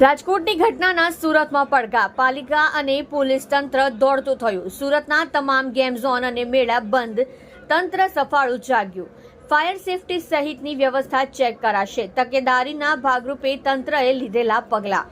રાજકોટની ઘટનાના સુરતમાં પડઘા. પાલિકા અને પોલીસ તંત્ર દોડતું થયું. સુરતના તમામ ગેમ ઝોન અને મેળા બંધ. તંત્ર સફાળું જાગ્યું. ફાયર સેફટી સહિતની વ્યવસ્થા ચેક કરાશે. તકેદારીના ભાગરૂપે તંત્રએ લીધેલા પગલાં.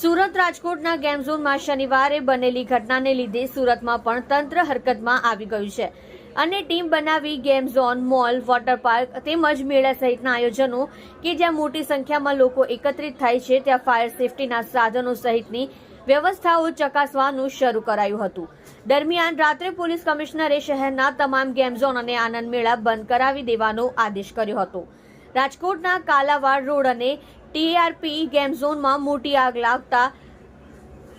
સુરત રાજકોટના ગેમ ઝોનમાં શનિવારે બનેલી ઘટનાને લીધે સુરતમાં પણ તંત્ર હરકતમાં આવી ગયું છે. અને ટીમ બનાવી game zone, mall, water park તેમજ મેળા સહિતના આયોજનો કે જ્યાં મોટી સંખ્યામાં લોકો એકત્રિત થાય છે, ત્યાં ફાયર સેફટીના સાધનો સહિતની વ્યવસ્થાઓ ચકાસવાનું શરૂ કરાયું હતું. દરમિયાન રાત્રે પોલીસ કમિશનરે શહેરના તમામ ગેમ ઝોન અને આનંદ મેળા બંધ કરાવી દેવાનો આદેશ કર્યો હતો. રાજકોટના કાલાવાડ રોડ અને ટીઆરપી ગેમ ઝોનમાં મોટી આગ લાગતા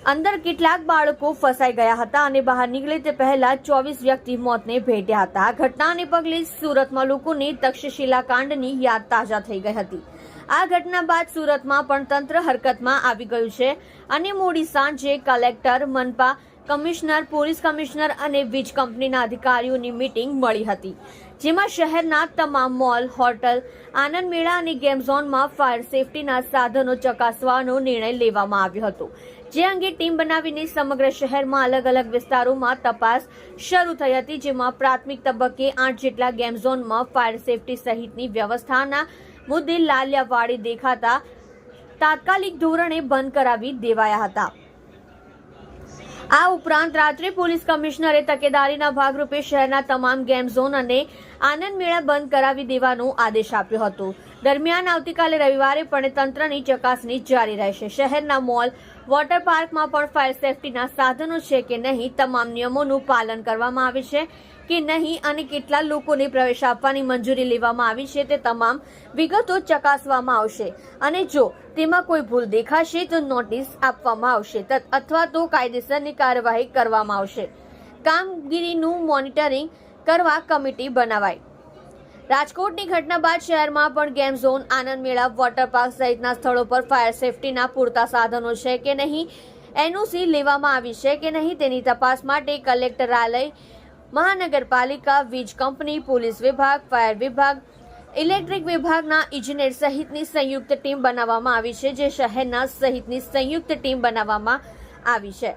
અંદર કેટલાક બાળકો ફસાઈ ગયા હતા અને બહાર નીકળે તે પહેલા ચોવીસ વ્યક્તિ મોતને ભેટ્યા હતા. ઘટનાને પગલે સુરતમાં લોકોની તક્ષશિલા કાંડની યાદ તાજા થઈ ગઈ હતી. આ ઘટના બાદ સુરતમાં પણ તંત્ર હરકતમાં આવી ગયું છે અને મોડી સાંજે કલેક્ટર, મનપા કમિશનર, પોલીસ કમિશનર અને વીજ કંપનીના અધિકારીઓની મીટિંગ મળી હતી, જેમાં શહેરના તમામ મોલ, હોટલ, આનંદ મેળા અને ગેમ ઝોનમાં ફાયર સેફટીના સાધનો ચકાસવાનો નિર્ણય લેવામાં આવ્યો હતો. જે અંગે ટીમ બનાવીને સમગ્ર શહેરમાં અલગ અલગ વિસ્તારોમાં તપાસ શરૂ થઈ હતી, જેમાં પ્રાથમિક તબક્કે આઠ જેટલા ગેમ ઝોનમાં ફાયર સેફટી સહિતની વ્યવસ્થાના મુદ્દે લાલિયાવાડી દેખાતા તાત્કાલિક ધોરણે બંધ કરાવી દેવાયા હતા. આ ઉપરાંત રાત્રે પોલીસ કમિશનરે તકેદારીના ભાગરૂપે શહેરના તમામ ગેમ ઝોન અને આનંદ મેળા બંધ કરાવી દેવાનો આદેશ આપ્યો હતો. દરમિયાન આવતીકાલે રવિવારે પણ તંત્રની ચકાસણી જારી રહેશે. શહેરના મોલ, વોટર પાર્કમાં પણ ફાયર સેફટીના સાધનો છે કે નહીં તમામ નિયમોનું પાલન કરવામાં આવે છે કે નહીં અને કેટલા લોકોને પ્રવેશ આપવાની મંજૂરી લેવામાં આવી છે તે તમામ વિગતો ચકાસવામાં આવશે. અને જો તેમાં કોઈ ભૂલ દેખાશે તો નોટિસ આપવામાં આવશે અથવા તો કાયદેસરની કાર્યવાહી કરવામાં આવશે. કામગીરીનું મોનિટરિંગ કરવા કમિટી બનાવાઈ. રાજકોટની ઘટના બાદ શહેરમાં પણ ગેમ ઝોન આનંદ મેળા, વોટર પાર્ક સહિતના સ્થળો પર ફાયર સેફટીના પૂરતા સાધનો છે કે નહીં એનઓસી લેવામાં આવી છે કે નહીં તેની તપાસ માટે કલેક્ટરાલય મહાનગરપાલિકા, વીજ કંપની, પોલીસ વિભાગ, ફાયર વિભાગ, ઇલેક્ટ્રિક વિભાગના ઇજનેર સહિતની સંયુક્ત ટીમ બનાવવામાં આવી છે જે શહેરના સહિતની સંયુક્ત ટીમ બનાવવામાં આવી છે.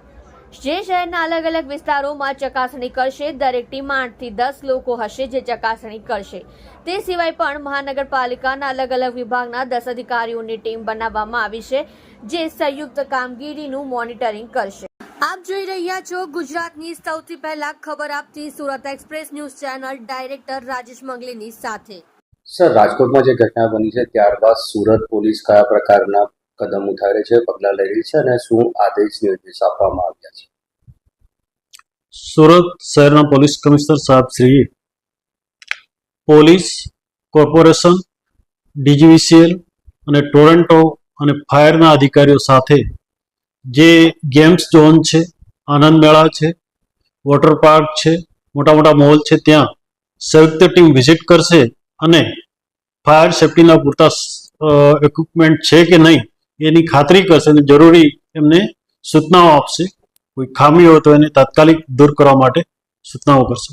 જે શહેરના અલગ અલગ વિસ્તારોમાં ચકાસણી કરશે દરેક ટીમમાં આઠથી દસ લોકો હશે જે ચકાસણી કરશે. તે સિવાય પણ મહાનગરપાલિકાના અલગ અલગ વિભાગના દસ અધિકારીઓની ટીમ બનાવવામાં આવી છે જે સંયુક્ત કામગીરીનું મોનિટરિંગ કરશે. આપ જોઈ રહ્યા છો ગુજરાતની સૌથી પહેલા ખબર આપતી Surat express news channel director Rajesh મંગલીની સાથે. સર રાજકોટમાં જે ઘટના બની છે ત્યારબાદ સુરત પોલીસ કયા પ્રકારના કદમ ઉઠાવી છે, પગલાં લઈ રહી છે અને શું આદેશ નિર્દેશ આપવામાં આવ્યા છે? સુરત શહેરના પોલીસ કમિશનર સાહેબ શ્રીએ પોલીસ કોર્પોરેશન, ડીજીવીસીએલ અને ટોરેન્ટો અને ફાયરના અધિકારીઓ સાથે જે ગેમ્સ ઝોન છે, આનંદ મેળા છે, વોટર પાર્ક છે, મોટા મોટા મોલ છે, ત્યાં સંયુક્ત ટીમ વિઝિટ કરશે અને ફાયર સેફટીના પૂરતા ઇક્વિપમેન્ટ છે કે નહીં એની ખાતરી કરશે અને જરૂરી એમને સૂચનાઓ આપશે. કોઈ ખામી હોય તો એને તાત્કાલિક દૂર કરવા માટે સૂચનાઓ કરશે.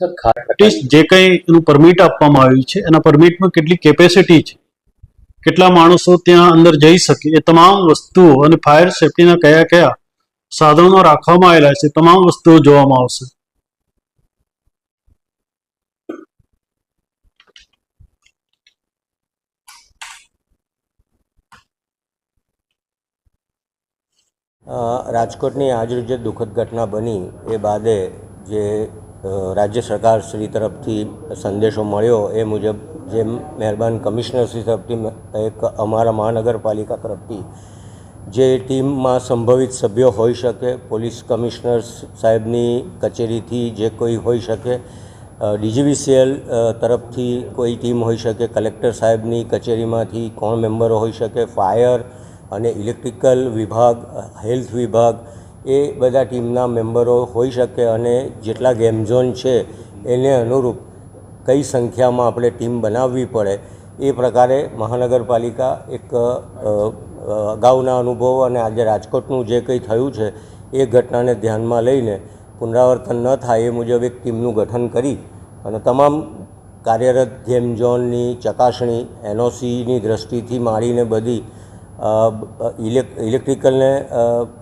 સર જે કંઈ એનું પરમિટ આપવામાં આવ્યું છે એના પરમિટમાં કેટલી કેપેસિટી છે? કેટલા માણસો ત્યાં અંદર જઈ શકે? એ તમામ વસ્તુઓ અને ફાયર સેફટીના કયા કયા સાધનો રાખવામાં આવેલા છે તમામ વસ્તુઓ જોવામાં આવશે. રાજકોટની આજરોજ જે દુઃખદ ઘટના બની, એ બાદે જે રાજ્ય સરકાર શ્રી તરફથી સંદેશો મળ્યો, એ મુજબ જે મહેરબાન કમિશનર શ્રી તરફથી એક અમારા મહાનગરપાલિકા તરફથી જે ટીમમાં સંભવિત સભ્યો હોઈ શકે, પોલીસ કમિશનર સાહેબની કચેરીથી જે કોઈ હોઈ શકે ડીજીવીસીએલ તરફથી કોઈ ટીમ હોઈ શકે, કલેક્ટર સાહેબની કચેરીમાંથી કોણ મેમ્બરો હોઈ શકે, ફાયર અને ઇલેક્ટ્રિકલ વિભાગ, હેલ્થ વિભાગ, એ બધા ટીમના મેમ્બરો હોઈ શકે અને જેટલા ગેમ ઝોન છે, એને અનુરૂપ કઈ સંખ્યામાં આપણે ટીમ બનાવવી પડે, એ પ્રકારે મહાનગરપાલિકા એક અગાઉના અનુભવ અને આજે રાજકોટનું જે કંઈ થયું છે, એ ઘટનાને ધ્યાનમાં લઈને પુનરાવર્તન ન થાય એ મુજબ એક ટીમનું ગઠન કરી અને તમામ કાર્યરત ગેમ ઝોનની ચકાસણી, એનઓસીની દ્રષ્ટિથી માંડીને બધી ઇલેક્ટ્રિકલને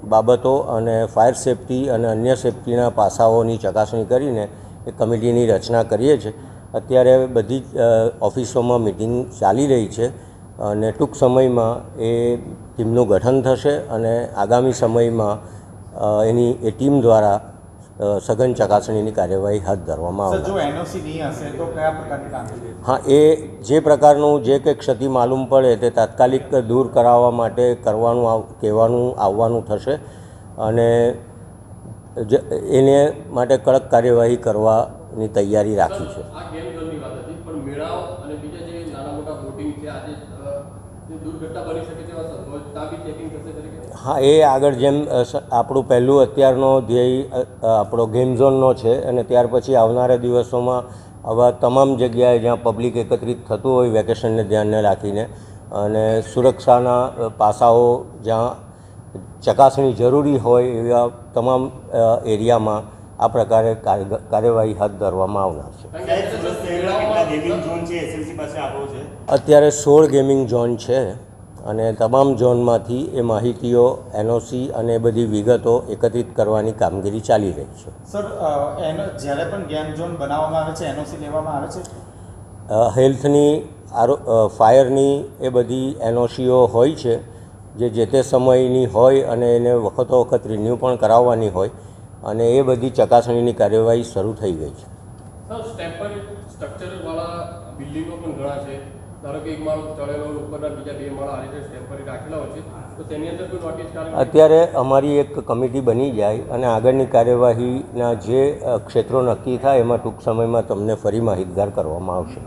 બાબતો અને ફાયર સેફટી અને અન્ય સેફટીના પાસાઓની ચકાસણી કરીને એ કમિટીની રચના કરીએ છીએ. અત્યારે બધી જ ઓફિસોમાં મિટિંગ ચાલી રહી છે અને ટૂંક સમયમાં એ ટીમનું ગઠન થશે અને આગામી સમયમાં એની, એ ટીમ દ્વારા સઘન ચકાસણીની કાર્યવાહી હાથ ધરવામાં સર આવશે જો એનઓસી નહીં હશે તો કયા પ્રકારની કામગીરી હા એ જે પ્રકારનું જે કંઈ ક્ષતિ માલુમ પડે તે તાત્કાલિક દૂર કરાવવા માટે કરવાનું કહેવાનું આવવાનું થશે. અને એને માટે કડક કાર્યવાહી કરવાની તૈયારી રાખી છે. હા, એ આગળ જેમ આપણું પહેલું અત્યારનો ધ્યેય આપણો ગેમ ઝોનનો છે અને ત્યાર પછી આવનારા દિવસોમાં આવા તમામ જગ્યાએ જ્યાં પબ્લિક એકત્રિત થતું હોય વેકેશનને ધ્યાને રાખીને અને સુરક્ષાના પાસાઓ જ્યાં ચકાસણી જરૂરી હોય એવા તમામ એરિયામાં આ પ્રકારે કાર્ય- કાર્યવાહી હાથ ધરવામાં આવનાર છે. અત્યારે સોળ ગેમિંગ ઝોન છે અને તમામ ઝોનમાંથી એ માહિતીઓ એનઓસી અને એ બધી વિગતો એકત્રિત કરવાની કામગીરી ચાલી રહી છે. સર જ્યારે પણ ગેમ ઝોન બનાવવામાં આવે છે એનઓસી લેવામાં આવે છે? હેલ્થની આરો ફાયરની એ બધી એનઓસીઓ હોય છે જે જે તે સમયની હોય અને એને વખતો વખત રિન્યૂ પણ કરાવવાની હોય અને એ બધી ચકાસણીની કાર્યવાહી શરૂ થઈ ગઈ છે. સર સ્ટેમ્પરી સ્ટ્રક્ચરવાળા બિલ્ડિંગો પણ ઘણા છે. ધારો કે એક માળો ચડેલો ઉપરના બીજા બે માળા આ રીતે સ્ટેમ્પરી રાખેલા હોય છે તો તેની અંદર કોઈ નોટિસ અત્યારે અમારી એક કમિટી બની જાય અને આગળની કાર્યવાહીના જે ક્ષેત્રો નક્કી થાય એમાં ટૂંક સમયમાં તમને ફરી માહિતગાર કરવામાં આવશે.